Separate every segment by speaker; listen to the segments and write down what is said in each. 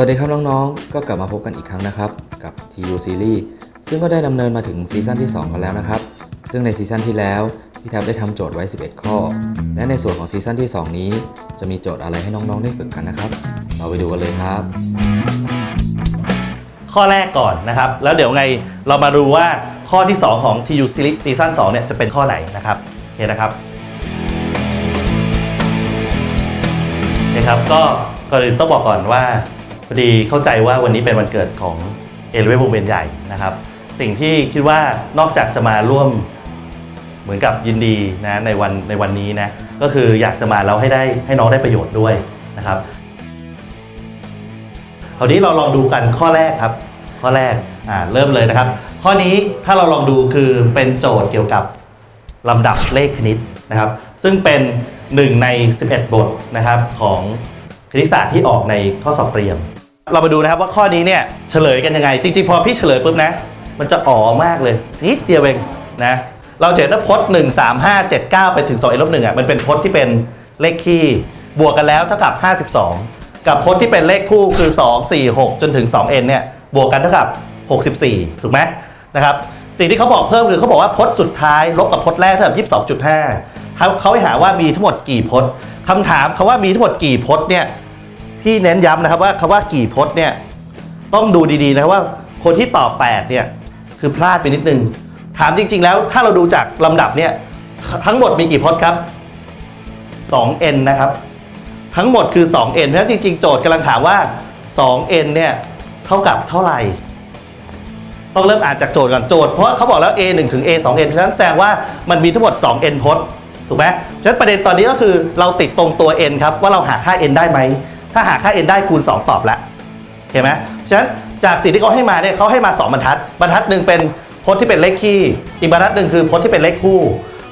Speaker 1: วัสดีครับน้องๆ ก็กลับมาพบกันอีกครั้งนะครับ กับ TU Series ซึ่งก็ได้ดำเนินมาถึงซีซั่นที่ 2 กันแล้วนะครับ ซึ่งในซีซั่นที่แล้วพี่แท็บได้ทำโจทย์ไว้ 11 ข้อ และในส่วนของซีซั่นที่ 2 นี้ จะมีโจทย์อะไรให้น้องๆ ได้ฝึกกันนะครับ เราไปดูกันเลยครับ
Speaker 2: ข้อแรกก่อนนะครับ แล้วเดี๋ยวไงเรามาดูว่าข้อที่ 2 ของ TU Series ซีซั่น2เนี่ยจะเป็นข้อไหนนะครับโอเคนะครับโอเคครับก็ก่อนอื่นต้องบอกก่อนว่า พอดีเข้าใจว่าวันนี้เป็นวันเกิดของเอเลเววงเวียนใหญ่นะครับ สิ่งที่คิดว่านอกจากจะมาร่วมเหมือนกับยินดีนะในวันในวันนี้นะก็คืออยากจะมาแล้วให้ได้ให้น้องได้ประโยชน์ด้วยนะครับคราวนี้เราลองดูกันข้อแรกครับ ข้อแรกอ่าเริ่มเลยนะครับ ข้อนี้ถ้าเราลองดูคือเป็นโจทย์เกี่ยวกับลำดับเลขคณิตนะครับ ซึ่งเป็นหนึ่งใน 11 บทนะครับของคณิตศาสตร์ที่ออกในข้อสอบเตรียม เรามาดูนะครับว่าข้อนี้เนี่ยเฉลยกันยังไง จริง ๆ พอพี่เฉลยปุ๊บนะ มันจะอ๋อมากเลยนิดเดียวเองนะเราจะเห็นว่าพจน์1 3 5 7 9ไปถึง2 n ลบ1อะมันเป็นพจน์ที่เป็นเลขคี่ บวกกันแล้วเท่ากับ52กับพจน์ที่เป็นเลขคู่คือ2 4 6จนถึง 2n เนี่ยบวกกันเท่ากับ64ถูกไหมนะครับสิ่งที่เขาบอกเพิ่มคือเขาบอกว่าพจน์สุดท้ายลบกับพจน์แรกเท่ากับ22.5เขาเขาให้หาว่ามีทั้งหมดกี่พจน์คำถามคาว่ามีทั้งหมดกี่พจน์เนี่ย ที่เน้นย้ำนะครับว่าคาว่ากี่พจน์เนี่ยต้องดูดีๆนะครับว่าคนที่ตอบ8เนี่ยคือพลาดไปนิดนึง ถามจริง ๆ แล้วถ้าเราดูจากลำดับเนี่ยทั้งหมดมีกี่พจน์ครับ 2n นะครับ ทั้งหมดคือ 2n เพราะฉะนั้นจริง ๆ โจทย์กำลังถามว่า 2n เนี่ยเท่ากับเท่าไหร่ ต้องเริ่มอ่านจากโจทย์ก่อนโจทย์เพราะเขาบอกแล้ว a 1ถึง a 2n เพราะฉะนั้นแสดงว่ามันมีทั้งหมด 2n พจน์ถูกไหมฉะนั้นประเด็นตอนนี้ก็คือเราติดตรงตัว n ครับว่าเราหาค่า n ได้ไหม ถ้าหาค่า n ได้คูณ 2 ตอบแล้วเห็นไหมฉะนั้นจากสิ่งที่เขาให้มาเนี่ยเขาให้มา 2 บรรทัด บรรทัดหนึ่งเป็นพจน์ที่เป็นเลขคี่ อีกบรรทัดหนึ่งคือพจน์ที่เป็นเลขคู่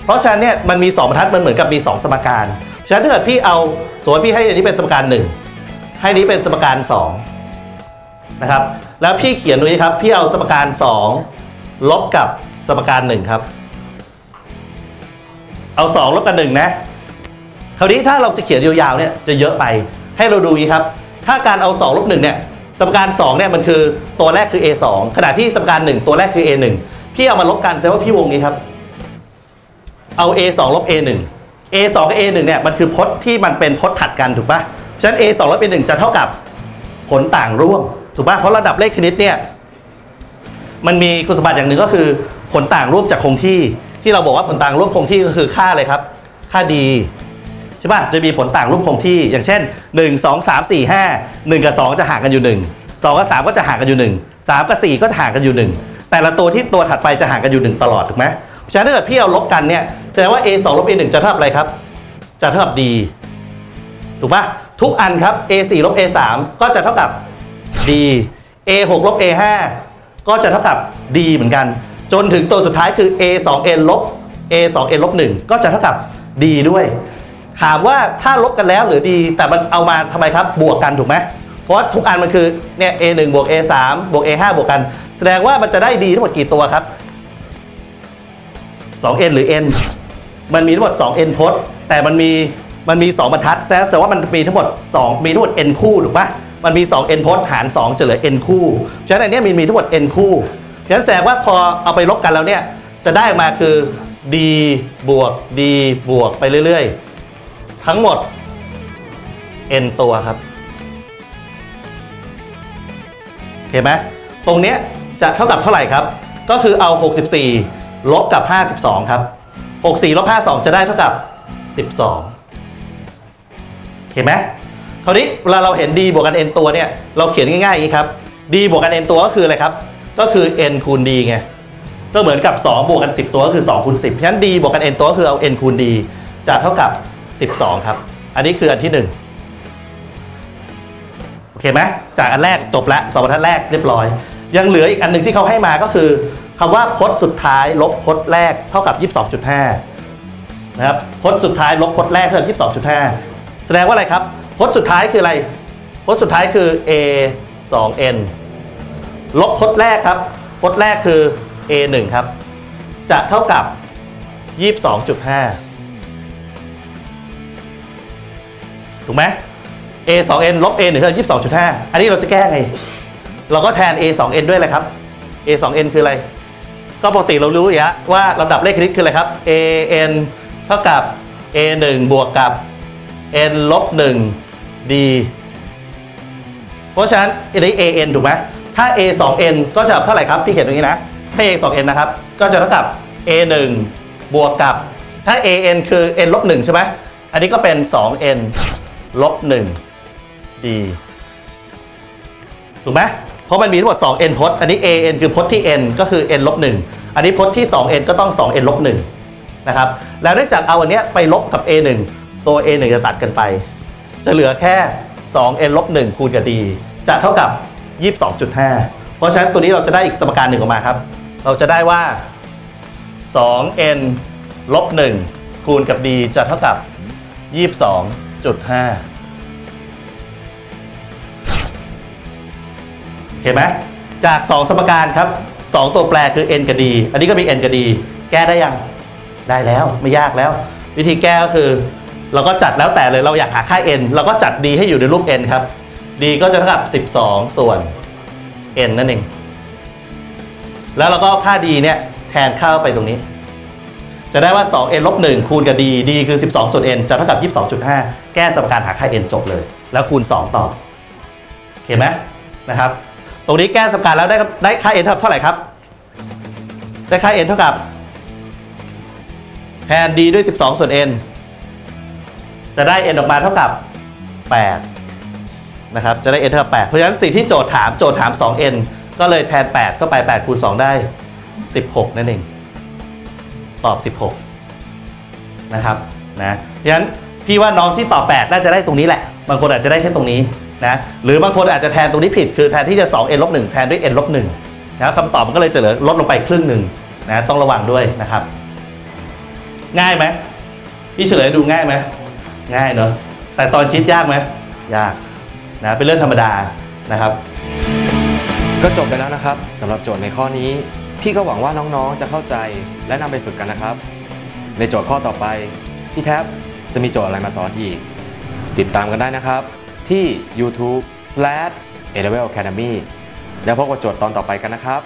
Speaker 2: เพราะฉะนั้นเนี่ยมันมี 2 บรรทัดมันเหมือนกับมี 2 สมการ ฉะนั้นถ้าเกิดพี่เอาสมมติพี่ให้อันนี้เป็นสมการ 1 ให้นี้เป็นสมการ2นะครับ แล้วพี่เขียนตรงนี้ครับ พี่เอาสมการ 2 ลบกับสมการ 1 ครับ เอา 2 ลบกับ1นะ คราวนี้ถ้าเราจะเขียนยาวๆเนี่ยจะเยอะไป ให้เราดูนี้ครับ ถ้าการเอา2ลบ1เนี่ยสมการ2เนี่ยมันคือตัวแรกคือ a 2ขณะที่สมการ 1 ตัวแรกคือ a 1พี่เอามาลบกันแสดงว่าพี่วงนี้ครับ เอา a 2ลบ a 1 a 2กับ a 1เนี่ยมันคือพจน์ที่มันเป็นพจน์ถัดกันถูกปะฉะนั้น a 2ลบ a 1จะเท่ากับผลต่างร่วมถูกปะเพราะระดับเลขคณิตเนี่ยมันมีคุณสมบัติอย่างหนึ่งก็คือผลต่างร่วมจากคงที่ที่เราบอกว่าผลต่างร่วมคงที่ก็คือค่าอะไรครับ ค่าดี ช่ปะจะมีผลต่างร่วมคงที่อย่างเช่น 1 2 3 4 5 1 กับ 2 จะห่างกันอยู่ 1 2 กับ 3 ก็จะห่างกันอยู่ 1 3 กับ 4 ก็จะห่างกันอยู่ 1 แต่ละตัวที่ตัวถัดไปจะห่างกันอยู่ 1 ตลอดถูกไหมเพราะฉะนั้นถ้าเกิดพี่เอาลบกันเนี่ยแสดงว่า a 2ลบ a 1จะเท่ากับอะไรครับ จะเท่ากับ d ถูกปะทุกอันครับ a 4ลบ a 3ก็จะเท่ากับ d a 6ลบ a 5ก็จะเท่ากับ d เหมือนกัน จนถึงตัวสุดท้ายคือ a 2 n ลบ a 2 n ลบ1ก็จะเท่ากับ d ด้วย ถามว่าถ้าลบกันแล้วเหรือ d แต่มันเอามาทำไมครับบวกกันถูกไหมเพราะทุกอันมันคือเนี่ย a 1บวก a 3บวก a 5บวกกัน แสดงว่ามันจะได้ d ทั้งหมดกี่ตัวครับ 2n หรือ n มันมีทั้งหมด 2n พจน์ แต่มันมีมันมี 2 บรรทัดแสดงว่ามันมีทั้งหมด 2 มีทั้งหมด n คู่ถูกปะมันมี 2n พจน์หาร 2 จะเหลือ n คู่ฉะนั้นอันนี้มันมีทั้งหมด n คู่ฉะนั้นแสดงว่าพอเอาไปลบกันแล้วเนี่ยจะได้มาคือ d บวก d บวกไปเรื่อยๆ ทั้งหมด n ตัวครับเห็นไหมตรงเนี้ยจะเท่ากับเท่าไหร่ครับ ก็คือเอา 64 ลบกับ 52 ครับ 64 ลบ 52 จะได้เท่ากับ 12 เห็นไหมคราวนี้เวลาเราเห็น d บวกกัน n ตัวเนี่ย เราเขียนง่ายๆอย่างนี้ครับ d บวกกัน n ตัวก็คืออะไรครับ ก็คือ n คูณ d ไง ก็เหมือนกับ 2 บวกกัน 10 ตัวก็คือ 2 คูณ 10 เพราะฉะนั้น d บวกกัน n ตัวก็คือเอา n คูณ d จะเท่ากับ 12 ครับ อันนี้คืออันที่ 1 โอเคไหมจากอันแรกจบแล้วสองบรรทัดแรกเรียบร้อย ยังเหลืออีกอันหนึ่งที่เขาให้มาก็คือคำว่าพจน์สุดท้ายลบพจน์แรกเท่ากับ 22.5 นะครับพจน์สุดท้ายลบพจน์แรกเท่ากับ22.5 แสดงว่าอะไรครับพจน์สุดท้ายคืออะไรพจน์สุดท้ายคือ a 2 n ลบพจน์แรกครับพจน์แรกคือ a 1ครับ จะเท่ากับ 22.5 ถูกไหม a 2 n ลบ a 1เท่ากับ22.5อันนี้เราจะแก้ไง เราก็แทน a 2 n ด้วยเลยครับ a 2 n คืออะไร ก็ปกติเรารู้อยู่แล้วว่าลำดับเลขคณิตคืออะไรครับ a n เท่ากับ a 1บวกกับ n ลบ1 d เพราะฉะนั้นอันนี้ a n ถูกไหมถ้า a 2 n ก็จะเท่าไหร่ครับ พี่เขียนตรงนี้นะถ้า a 2 n นะครับ ก็จะเท่ากับ a 1บวกกับ ถ้า a n คือ n ลบ1ใช่ไหมอันนี้ก็เป็น 2 n ลบ1 d ถูกไหมเพราะมันมีทั้งหมด 2n พจน์อันนี้ an คือพจน์ที่ n ก็คือ n ลบ1อันนี้พจน์ที่ 2n ก็ต้อง 2n ลบ1นะครับ แล้วเนื่องจากเอาอันเนี้ยไปลบกับ a 1ตัว a 1จะตัดกันไป จะเหลือแค่ 2n ลบ1คูณกับ d จะเท่ากับ 22.5 เพราะฉะนั้นตัวนี้เราจะได้อีกสมการหนึ่งออกมาครับ เราจะได้ว่า 2n ลบ1คูณกับ d จะเท่ากับ 22.5เห็นไหมจาก 2 สมการครับ 2 ตัวแปรคือ n กับ d อันนี้ก็มี n กับ d แก้ได้ยัง ได้แล้วไม่ยากแล้ว วิธีแก้ก็คือ เราก็จัดแล้วแต่เลยเราอยากหาค่า n เราก็จัด d ให้อยู่ในรูป n ครับ d ก็จะเท่ากับ 12 ส่วน n นั่นเอง แล้วเราก็ค่า d เนี่ยแทนเข้าไปตรงนี้ จะได้ว่า 2n ลบ1คูณกับ d d คือ 12 ส่วน n จะเท่ากับ 22.5 แก้สมการหาค่า n จบเลย แล้วคูณ 2 ต่อเห็นไหมนะครับ ตรงนี้แก้สมการแล้วได้ได้ค่า n เท่าเท่าไหร่ครับ ได้ค่า n เท่ากับแทน d ด้วย 12 ส่วน n จะได้ n ออกมาเท่ากับ 8 นะครับ จะได้ n เท่ากับ 8 เพราะฉะนั้นสิ่งที่โจทย์ถามโจทย์ถาม 2n ก็เลยแทน 8 ก็ไป 8 คูณ 2 ได้ 16 นั่นเอง ตอบ 16 นะครับนะฉะนั้นพี่ว่าน้องที่ตอบ 8 น่าจะได้ตรงนี้แหละ บางคนอาจจะได้แค่ตรงนี้นะหรือบางคนอาจจะแทนตรงนี้ผิด คือแทนที่จะ 2n ลบ1แทนด้วย n ลบ1นะครับคำตอบมันก็เลยจะเหลือลดลงไปครึ่งหนึ่งนะต้องระวังด้วยนะครับ ง่ายไหมพี่เฉลยดูง่ายไหมง่ายเนอะแต่ตอนคิดยากไหมยากนะเป็นเรื่องธรรมดานะครับ
Speaker 1: ก็จบไปแล้วนะครับสำหรับโจทย์ในข้อนี้ พี่ก็หวังว่าน้องๆจะเข้าใจและนำไปฝึกกันนะครับ ในโจทย์ข้อต่อไป พี่แท็บจะมีโจทย์อะไรมาสอนอีก ติดตามกันได้นะครับ ที่ YouTube slash a l e v e l Academy แล้วพบกับโจทย์ตอนต่อไปกันนะครับ